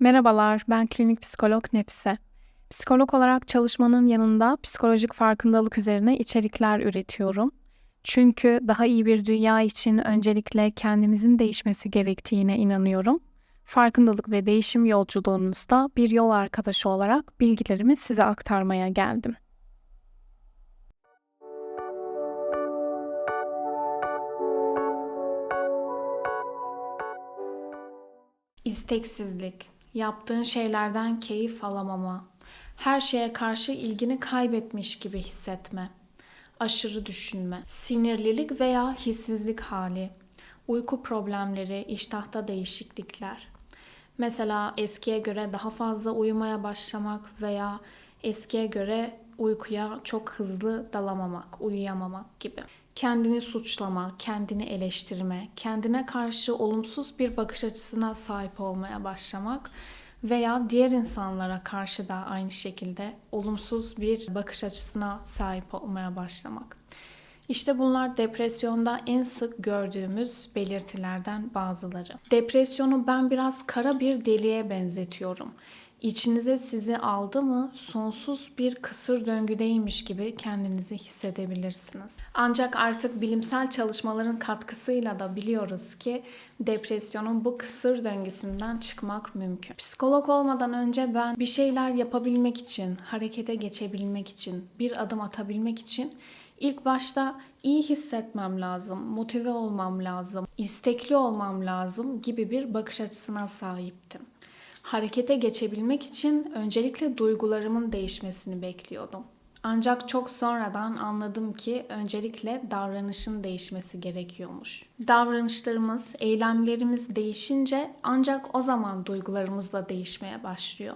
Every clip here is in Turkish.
Merhabalar, ben klinik psikolog Nefise. Psikolog olarak çalışmanın yanında psikolojik farkındalık üzerine içerikler üretiyorum. Çünkü daha iyi bir dünya için öncelikle kendimizin değişmesi gerektiğine inanıyorum. Farkındalık ve değişim yolculuğunuzda bir yol arkadaşı olarak bilgilerimi size aktarmaya geldim. İsteksizlik, yaptığın şeylerden keyif alamama, her şeye karşı ilgini kaybetmiş gibi hissetme, aşırı düşünme, sinirlilik veya hissizlik hali, uyku problemleri, iştahta değişiklikler. Mesela eskiye göre daha fazla uyumaya başlamak veya eskiye göre uykuya çok hızlı dalamamak, uyuyamamak gibi kendini suçlama, kendini eleştirme, kendine karşı olumsuz bir bakış açısına sahip olmaya başlamak veya diğer insanlara karşı da aynı şekilde olumsuz bir bakış açısına sahip olmaya başlamak. İşte bunlar depresyonda en sık gördüğümüz belirtilerden bazıları. Depresyonu ben biraz kara bir deliğe benzetiyorum içinize sizi aldı mı sonsuz bir kısır döngüdeymiş gibi kendinizi hissedebilirsiniz. Ancak artık bilimsel çalışmaların katkısıyla da biliyoruz ki depresyonun bu kısır döngüsünden çıkmak mümkün. Psikolog olmadan önce ben bir şeyler yapabilmek için, harekete geçebilmek için, bir adım atabilmek için ilk başta iyi hissetmem lazım, motive olmam lazım, istekli olmam lazım gibi bir bakış açısına sahiptim harekete geçebilmek için öncelikle duygularımın değişmesini bekliyordum. Ancak çok sonradan anladım ki öncelikle davranışın değişmesi gerekiyormuş. Davranışlarımız, eylemlerimiz değişince ancak o zaman duygularımız da değişmeye başlıyor.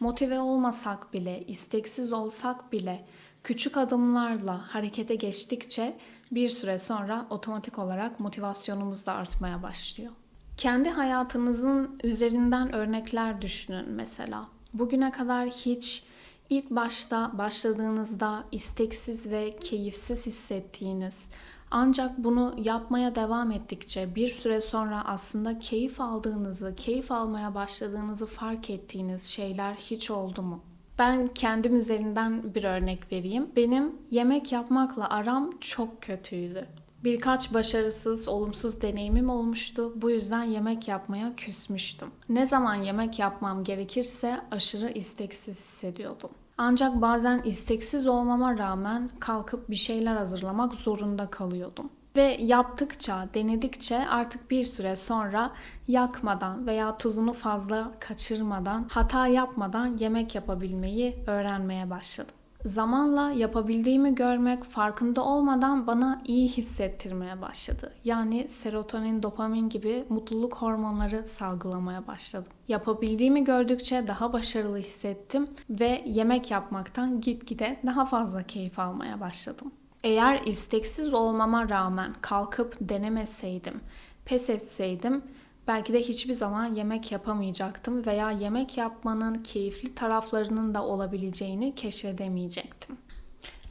Motive olmasak bile, isteksiz olsak bile küçük adımlarla harekete geçtikçe bir süre sonra otomatik olarak motivasyonumuz da artmaya başlıyor. Kendi hayatınızın üzerinden örnekler düşünün mesela. Bugüne kadar hiç ilk başta başladığınızda isteksiz ve keyifsiz hissettiğiniz ancak bunu yapmaya devam ettikçe bir süre sonra aslında keyif aldığınızı, keyif almaya başladığınızı fark ettiğiniz şeyler hiç oldu mu? Ben kendim üzerinden bir örnek vereyim. Benim yemek yapmakla aram çok kötüydü. Birkaç başarısız, olumsuz deneyimim olmuştu. Bu yüzden yemek yapmaya küsmüştüm. Ne zaman yemek yapmam gerekirse aşırı isteksiz hissediyordum. Ancak bazen isteksiz olmama rağmen kalkıp bir şeyler hazırlamak zorunda kalıyordum. Ve yaptıkça, denedikçe artık bir süre sonra yakmadan veya tuzunu fazla kaçırmadan, hata yapmadan yemek yapabilmeyi öğrenmeye başladım. Zamanla yapabildiğimi görmek farkında olmadan bana iyi hissettirmeye başladı. Yani serotonin, dopamin gibi mutluluk hormonları salgılamaya başladım. Yapabildiğimi gördükçe daha başarılı hissettim ve yemek yapmaktan gitgide daha fazla keyif almaya başladım. Eğer isteksiz olmama rağmen kalkıp denemeseydim, pes etseydim belki de hiçbir zaman yemek yapamayacaktım veya yemek yapmanın keyifli taraflarının da olabileceğini keşfedemeyecektim.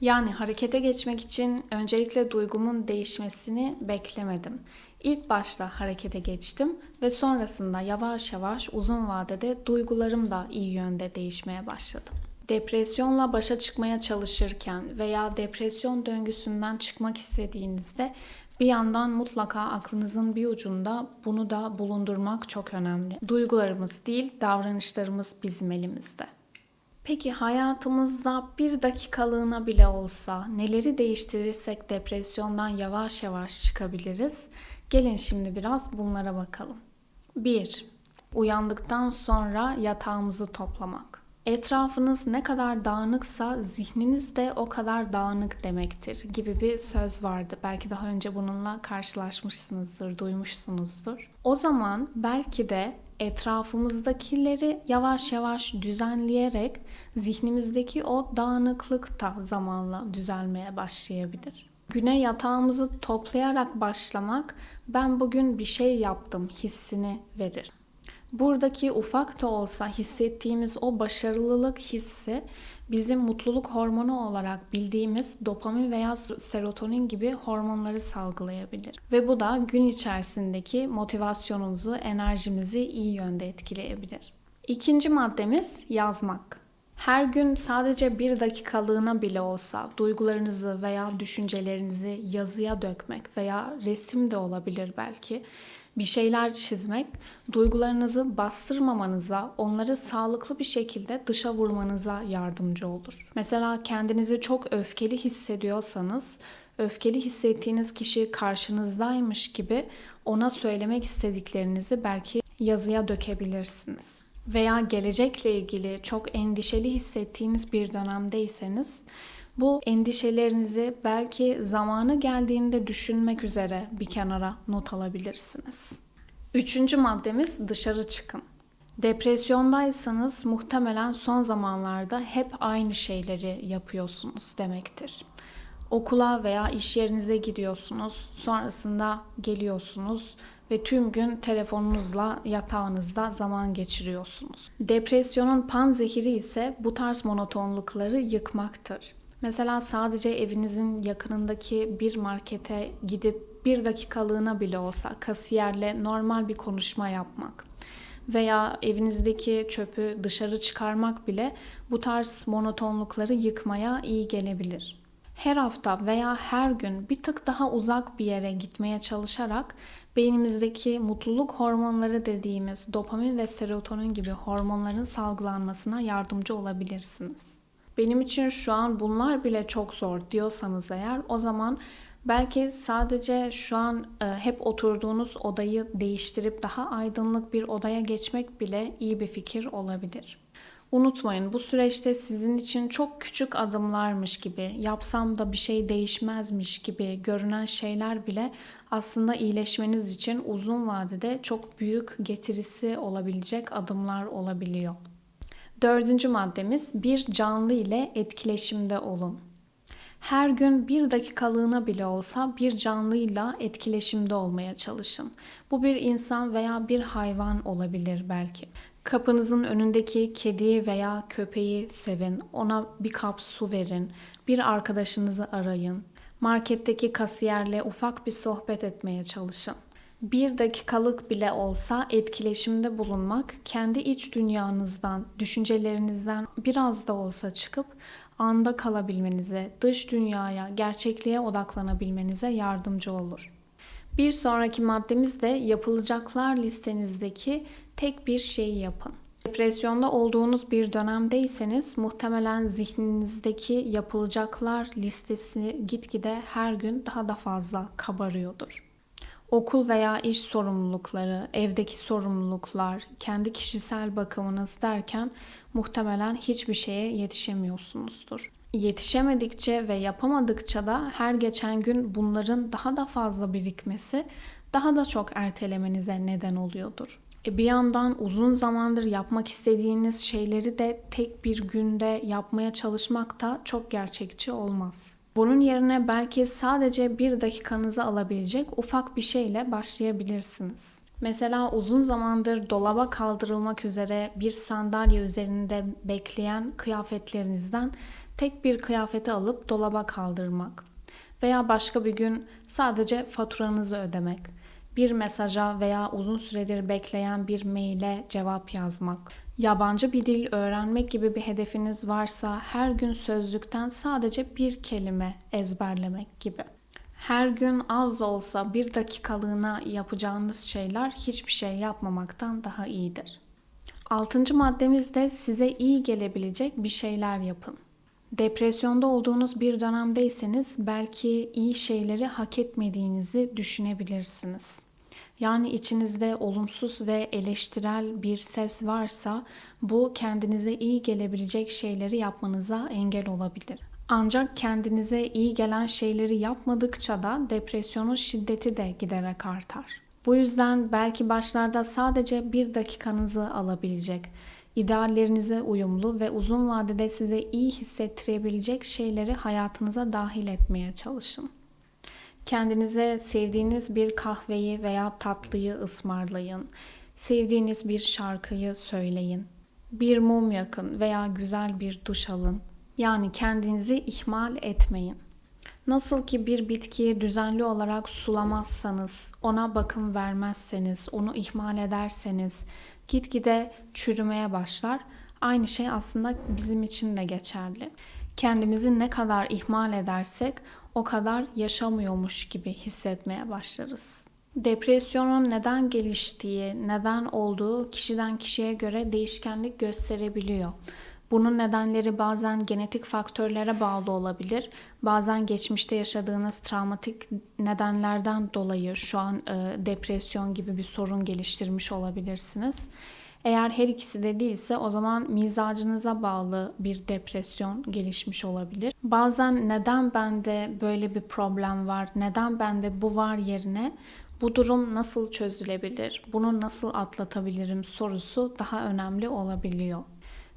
Yani harekete geçmek için öncelikle duygumun değişmesini beklemedim. İlk başta harekete geçtim ve sonrasında yavaş yavaş uzun vadede duygularım da iyi yönde değişmeye başladı. Depresyonla başa çıkmaya çalışırken veya depresyon döngüsünden çıkmak istediğinizde bir yandan mutlaka aklınızın bir ucunda bunu da bulundurmak çok önemli. Duygularımız değil, davranışlarımız bizim elimizde. Peki hayatımızda bir dakikalığına bile olsa neleri değiştirirsek depresyondan yavaş yavaş çıkabiliriz? Gelin şimdi biraz bunlara bakalım. 1. Uyandıktan sonra yatağımızı toplamak. Etrafınız ne kadar dağınıksa zihniniz de o kadar dağınık demektir gibi bir söz vardı. Belki daha önce bununla karşılaşmışsınızdır, duymuşsunuzdur. O zaman belki de etrafımızdakileri yavaş yavaş düzenleyerek zihnimizdeki o dağınıklık da zamanla düzelmeye başlayabilir. Güne yatağımızı toplayarak başlamak ben bugün bir şey yaptım hissini verir. Buradaki ufak da olsa hissettiğimiz o başarılılık hissi bizim mutluluk hormonu olarak bildiğimiz dopamin veya serotonin gibi hormonları salgılayabilir. Ve bu da gün içerisindeki motivasyonumuzu, enerjimizi iyi yönde etkileyebilir. İkinci maddemiz yazmak. Her gün sadece bir dakikalığına bile olsa duygularınızı veya düşüncelerinizi yazıya dökmek veya resim de olabilir belki bir şeyler çizmek duygularınızı bastırmamanıza, onları sağlıklı bir şekilde dışa vurmanıza yardımcı olur. Mesela kendinizi çok öfkeli hissediyorsanız, öfkeli hissettiğiniz kişi karşınızdaymış gibi ona söylemek istediklerinizi belki yazıya dökebilirsiniz. Veya gelecekle ilgili çok endişeli hissettiğiniz bir dönemdeyseniz bu endişelerinizi belki zamanı geldiğinde düşünmek üzere bir kenara not alabilirsiniz. Üçüncü maddemiz dışarı çıkın. Depresyondaysanız muhtemelen son zamanlarda hep aynı şeyleri yapıyorsunuz demektir. Okula veya iş yerinize gidiyorsunuz, sonrasında geliyorsunuz ve tüm gün telefonunuzla yatağınızda zaman geçiriyorsunuz. Depresyonun pan zehiri ise bu tarz monotonlukları yıkmaktır. Mesela sadece evinizin yakınındaki bir markete gidip bir dakikalığına bile olsa kasiyerle normal bir konuşma yapmak veya evinizdeki çöpü dışarı çıkarmak bile bu tarz monotonlukları yıkmaya iyi gelebilir. Her hafta veya her gün bir tık daha uzak bir yere gitmeye çalışarak beynimizdeki mutluluk hormonları dediğimiz dopamin ve serotonin gibi hormonların salgılanmasına yardımcı olabilirsiniz benim için şu an bunlar bile çok zor diyorsanız eğer o zaman belki sadece şu an e, hep oturduğunuz odayı değiştirip daha aydınlık bir odaya geçmek bile iyi bir fikir olabilir. Unutmayın bu süreçte sizin için çok küçük adımlarmış gibi, yapsam da bir şey değişmezmiş gibi görünen şeyler bile aslında iyileşmeniz için uzun vadede çok büyük getirisi olabilecek adımlar olabiliyor. Dördüncü maddemiz bir canlı ile etkileşimde olun. Her gün bir dakikalığına bile olsa bir canlıyla etkileşimde olmaya çalışın. Bu bir insan veya bir hayvan olabilir belki. Kapınızın önündeki kedi veya köpeği sevin, ona bir kap su verin, bir arkadaşınızı arayın, marketteki kasiyerle ufak bir sohbet etmeye çalışın bir dakikalık bile olsa etkileşimde bulunmak, kendi iç dünyanızdan, düşüncelerinizden biraz da olsa çıkıp anda kalabilmenize, dış dünyaya, gerçekliğe odaklanabilmenize yardımcı olur. Bir sonraki maddemiz de yapılacaklar listenizdeki tek bir şeyi yapın. Depresyonda olduğunuz bir dönemdeyseniz muhtemelen zihninizdeki yapılacaklar listesi gitgide her gün daha da fazla kabarıyordur okul veya iş sorumlulukları, evdeki sorumluluklar, kendi kişisel bakımınız derken muhtemelen hiçbir şeye yetişemiyorsunuzdur. Yetişemedikçe ve yapamadıkça da her geçen gün bunların daha da fazla birikmesi daha da çok ertelemenize neden oluyordur. E bir yandan uzun zamandır yapmak istediğiniz şeyleri de tek bir günde yapmaya çalışmak da çok gerçekçi olmaz. Bunun yerine belki sadece bir dakikanızı alabilecek ufak bir şeyle başlayabilirsiniz. Mesela uzun zamandır dolaba kaldırılmak üzere bir sandalye üzerinde bekleyen kıyafetlerinizden tek bir kıyafeti alıp dolaba kaldırmak veya başka bir gün sadece faturanızı ödemek, bir mesaja veya uzun süredir bekleyen bir maile cevap yazmak Yabancı bir dil öğrenmek gibi bir hedefiniz varsa her gün sözlükten sadece bir kelime ezberlemek gibi. Her gün az olsa bir dakikalığına yapacağınız şeyler hiçbir şey yapmamaktan daha iyidir. Altıncı maddemiz de size iyi gelebilecek bir şeyler yapın. Depresyonda olduğunuz bir dönemdeyseniz belki iyi şeyleri hak etmediğinizi düşünebilirsiniz. Yani içinizde olumsuz ve eleştirel bir ses varsa bu kendinize iyi gelebilecek şeyleri yapmanıza engel olabilir. Ancak kendinize iyi gelen şeyleri yapmadıkça da depresyonun şiddeti de giderek artar. Bu yüzden belki başlarda sadece bir dakikanızı alabilecek, ideallerinize uyumlu ve uzun vadede size iyi hissettirebilecek şeyleri hayatınıza dahil etmeye çalışın. Kendinize sevdiğiniz bir kahveyi veya tatlıyı ısmarlayın. Sevdiğiniz bir şarkıyı söyleyin. Bir mum yakın veya güzel bir duş alın. Yani kendinizi ihmal etmeyin. Nasıl ki bir bitkiyi düzenli olarak sulamazsanız, ona bakım vermezseniz, onu ihmal ederseniz gitgide çürümeye başlar. Aynı şey aslında bizim için de geçerli. Kendimizi ne kadar ihmal edersek o kadar yaşamıyormuş gibi hissetmeye başlarız. Depresyonun neden geliştiği, neden olduğu kişiden kişiye göre değişkenlik gösterebiliyor. Bunun nedenleri bazen genetik faktörlere bağlı olabilir. Bazen geçmişte yaşadığınız travmatik nedenlerden dolayı şu an e, depresyon gibi bir sorun geliştirmiş olabilirsiniz. Eğer her ikisi de değilse o zaman mizacınıza bağlı bir depresyon gelişmiş olabilir. Bazen neden bende böyle bir problem var, neden bende bu var yerine bu durum nasıl çözülebilir, bunu nasıl atlatabilirim sorusu daha önemli olabiliyor.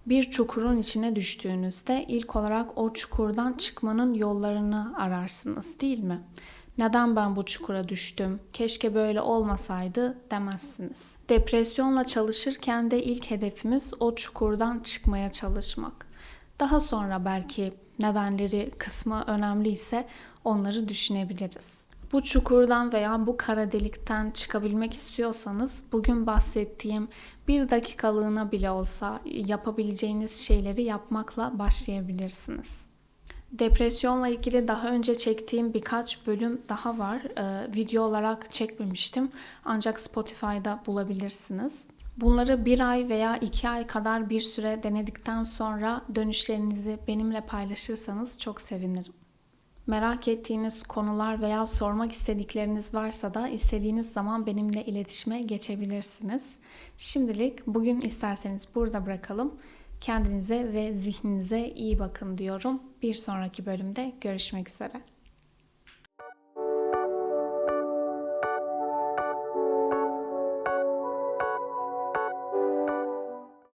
Bir çukurun içine düştüğünüzde ilk olarak o çukurdan çıkmanın yollarını ararsınız değil mi? Neden ben bu çukura düştüm? Keşke böyle olmasaydı demezsiniz. Depresyonla çalışırken de ilk hedefimiz o çukurdan çıkmaya çalışmak. Daha sonra belki nedenleri kısmı önemliyse onları düşünebiliriz. Bu çukurdan veya bu kara delikten çıkabilmek istiyorsanız bugün bahsettiğim bir dakikalığına bile olsa yapabileceğiniz şeyleri yapmakla başlayabilirsiniz. Depresyonla ilgili daha önce çektiğim birkaç bölüm daha var. Ee, video olarak çekmemiştim ancak Spotify'da bulabilirsiniz. Bunları bir ay veya iki ay kadar bir süre denedikten sonra dönüşlerinizi benimle paylaşırsanız çok sevinirim. Merak ettiğiniz konular veya sormak istedikleriniz varsa da istediğiniz zaman benimle iletişime geçebilirsiniz. Şimdilik bugün isterseniz burada bırakalım. Kendinize ve zihninize iyi bakın diyorum. Bir sonraki bölümde görüşmek üzere.